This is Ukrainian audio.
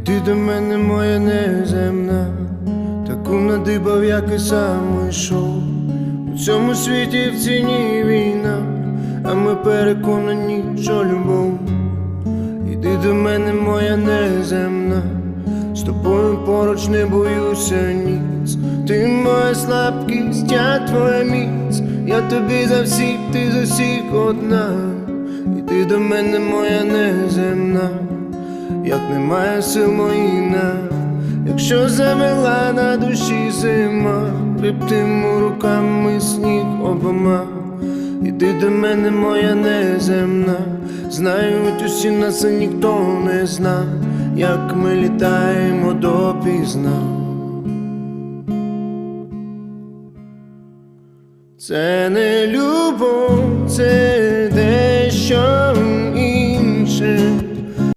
Іди до мене, моя неземна, таку надибав, як і сам йшов. У цьому світі в ціні війна, а ми переконані, що любов. Іди до мене, моя неземна, з тобою поруч не боюся ніц. Ти моя слабкість, я твоя міць, я тобі за всіх, ти за всіх одна. Іди до мене, моя неземна, як немає сил моїна, якщо завела на душі зима, хребтимо руками сніг обома. Іди до мене, моя неземна, знають усі нас, і ніхто не зна, як ми літаємо допізна. Це не любов, це